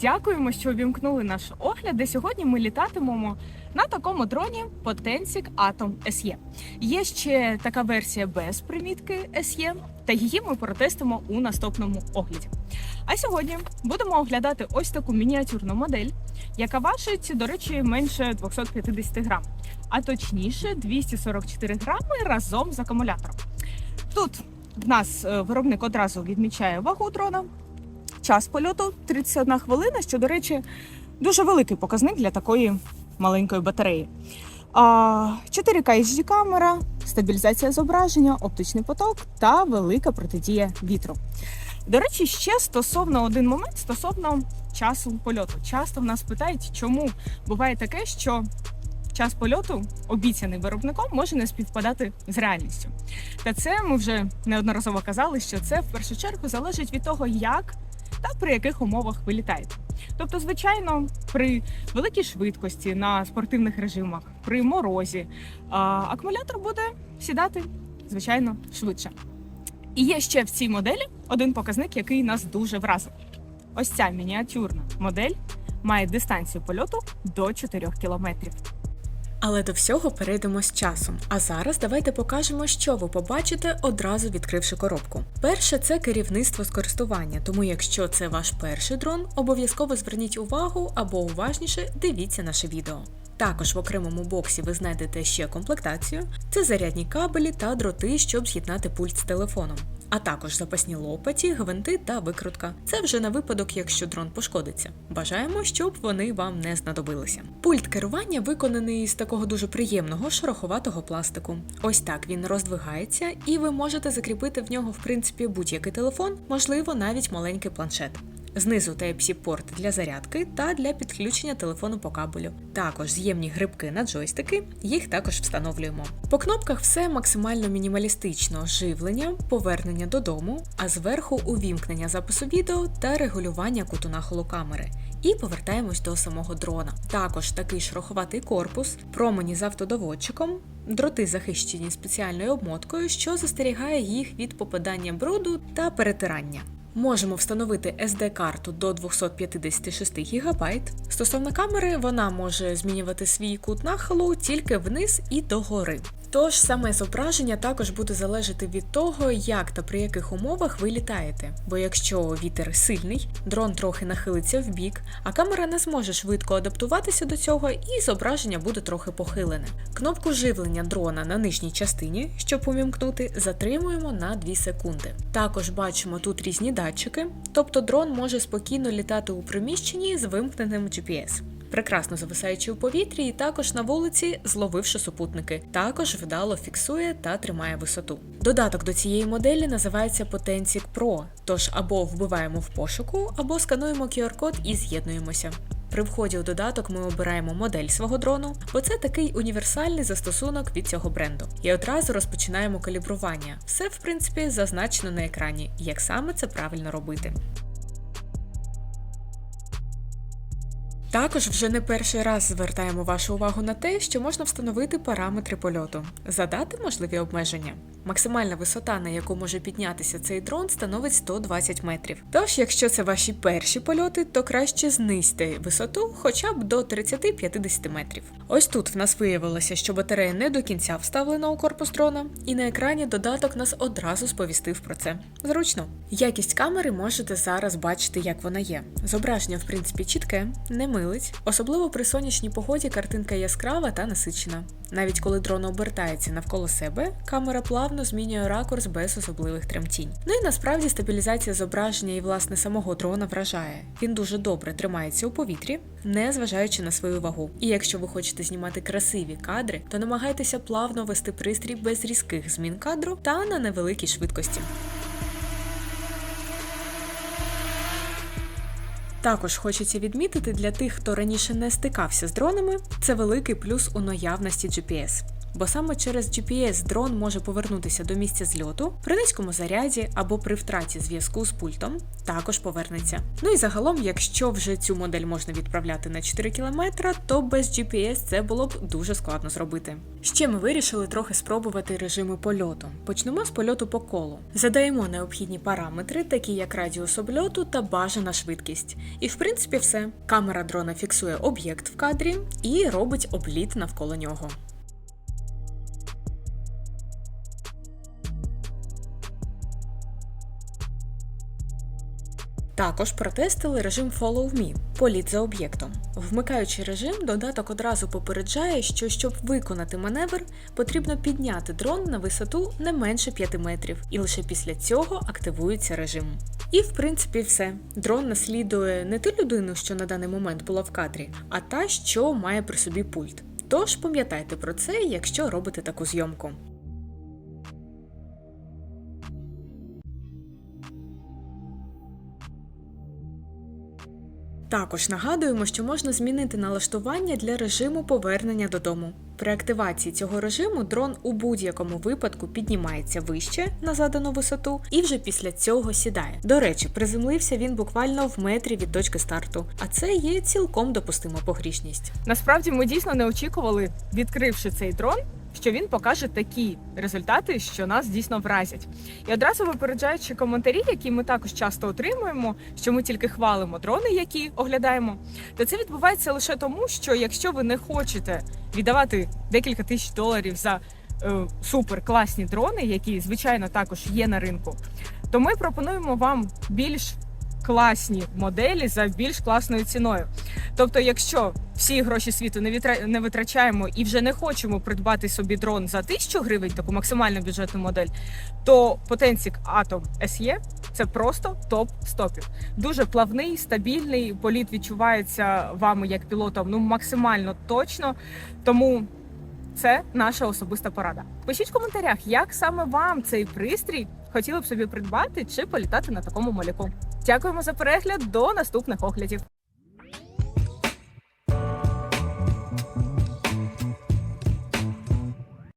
Дякуємо, що увімкнули наш огляд. Де сьогодні ми літатимемо на такому дроні Potensic Atom SE. Є ще така версія без примітки SE, та її ми протестимо у наступному огляді. А сьогодні будемо оглядати ось таку мініатюрну модель, яка важить, до речі, менше 250 грам, а точніше 244 грами разом з акумулятором. Тут в нас е, виробник одразу відмічає вагу дрона, час польоту 31 хвилина, що, до речі, дуже великий показник для такої маленької батареї. А, 4К HD камера, стабілізація зображення, оптичний поток та велика протидія вітру. До речі, ще стосовно один момент стосовно часу польоту. Часто в нас питають, чому буває таке, що час польоту, обіцяний виробником, може не співпадати з реальністю. Та це ми вже неодноразово казали, що це в першу чергу залежить від того, як та при яких умовах ви літаєте. Тобто, звичайно, при великій швидкості на спортивних режимах, при морозі, акумулятор буде сідати, звичайно, швидше. І є ще в цій моделі один показник, який нас дуже вразив. Ось ця мініатюрна модель має дистанцію польоту до 4 кілометрів. Але до всього перейдемо з часом. А зараз давайте покажемо, що ви побачите, одразу відкривши коробку. Перше це керівництво з користування, тому якщо це ваш перший дрон, обов'язково зверніть увагу або уважніше дивіться наше відео. Також в окремому боксі ви знайдете ще комплектацію: це зарядні кабелі та дроти, щоб з'єднати пульт з телефоном. А також запасні лопаті, гвинти та викрутка. Це вже на випадок, якщо дрон пошкодиться. Бажаємо, щоб вони вам не знадобилися. Пульт керування виконаний з такого дуже приємного шероховатого пластику. Ось так він роздвигається, і ви можете закріпити в нього в принципі будь-який телефон, можливо, навіть маленький планшет. Знизу Type-C порт для зарядки та для підключення телефону по кабелю. Також з'ємні грибки на джойстики, їх також встановлюємо. По кнопках все максимально мінімалістично: живлення, повернення додому, а зверху увімкнення запису відео та регулювання куту нахилу камери. І повертаємось до самого дрона. Також такий шероховатий корпус, промені з автодоводчиком, дроти захищені спеціальною обмоткою, що застерігає їх від попадання бруду та перетирання. Можемо встановити SD-карту до 256 ГБ. Стосовно камери, вона може змінювати свій кут нахилу тільки вниз і догори. Тож саме зображення також буде залежати від того, як та при яких умовах ви літаєте. Бо якщо вітер сильний, дрон трохи нахилиться в бік, а камера не зможе швидко адаптуватися до цього, і зображення буде трохи похилене. Кнопку живлення дрона на нижній частині, щоб увімкнути, затримуємо на 2 секунди. Також бачимо тут різні датчики, тобто дрон може спокійно літати у приміщенні з вимкненим GPS. Прекрасно зависаючи у повітрі, і також на вулиці, зловивши супутники, також вдало фіксує та тримає висоту. Додаток до цієї моделі називається Potensic Pro, тож або вбиваємо в пошуку, або скануємо QR-код і з'єднуємося. При вході у додаток ми обираємо модель свого дрону, бо це такий універсальний застосунок від цього бренду. І одразу розпочинаємо калібрування. Все, в принципі, зазначено на екрані, як саме це правильно робити. Також вже не перший раз звертаємо вашу увагу на те, що можна встановити параметри польоту, задати можливі обмеження. Максимальна висота, на яку може піднятися цей дрон, становить 120 метрів. Тож, якщо це ваші перші польоти, то краще знизьте висоту хоча б до 30-50 метрів. Ось тут в нас виявилося, що батарея не до кінця вставлена у корпус дрона, і на екрані додаток нас одразу сповістив про це. Зручно. Якість камери можете зараз бачити, як вона є. Зображення, в принципі, чітке, не милить, особливо при сонячній погоді картинка яскрава та насичена. Навіть коли дрон обертається навколо себе, камера плавно змінює ракурс без особливих тремтінь. Ну і насправді стабілізація зображення і власне самого дрона вражає. Він дуже добре тримається у повітрі, не зважаючи на свою вагу. І якщо ви хочете знімати красиві кадри, то намагайтеся плавно вести пристрій без різких змін кадру та на невеликій швидкості. Також хочеться відмітити для тих, хто раніше не стикався з дронами, це великий плюс у наявності GPS. Бо саме через GPS дрон може повернутися до місця зльоту при низькому заряді або при втраті зв'язку з пультом, також повернеться. Ну і загалом, якщо вже цю модель можна відправляти на 4 км, то без GPS це було б дуже складно зробити. Ще ми вирішили трохи спробувати режими польоту. Почнемо з польоту по колу. Задаємо необхідні параметри, такі як радіус обльоту та бажана швидкість. І в принципі все. Камера дрона фіксує об'єкт в кадрі і робить обліт навколо нього. Також протестили режим Follow Me – політ за об'єктом. Вмикаючи режим, додаток одразу попереджає, що щоб виконати маневр, потрібно підняти дрон на висоту не менше 5 метрів, і лише після цього активується режим. І в принципі все. Дрон наслідує не ту людину, що на даний момент була в кадрі, а та, що має при собі пульт. Тож пам'ятайте про це, якщо робите таку зйомку. Також нагадуємо, що можна змінити налаштування для режиму повернення додому. При активації цього режиму дрон у будь-якому випадку піднімається вище на задану висоту і вже після цього сідає. До речі, приземлився він буквально в метрі від точки старту, а це є цілком допустима погрішність. Насправді ми дійсно не очікували, відкривши цей дрон, що він покаже такі результати, що нас дійсно вразять. І одразу випереджаючи коментарі, які ми також часто отримуємо, що ми тільки хвалимо дрони, які оглядаємо, то це відбувається лише тому, що якщо ви не хочете віддавати декілька тисяч доларів за е, супер класні дрони, які звичайно також є на ринку, то ми пропонуємо вам більш класні моделі за більш класною ціною. Тобто, якщо всі гроші світу не не витрачаємо і вже не хочемо придбати собі дрон за 1000 гривень, таку максимально бюджетну модель, то Potensic Atom SE – це просто топ стопів. Дуже плавний, стабільний. Політ відчувається вами як пілотом ну максимально точно. Тому це наша особиста порада. Пишіть в коментарях, як саме вам цей пристрій хотіли б собі придбати чи політати на такому малюку. Дякуємо за перегляд. До наступних оглядів.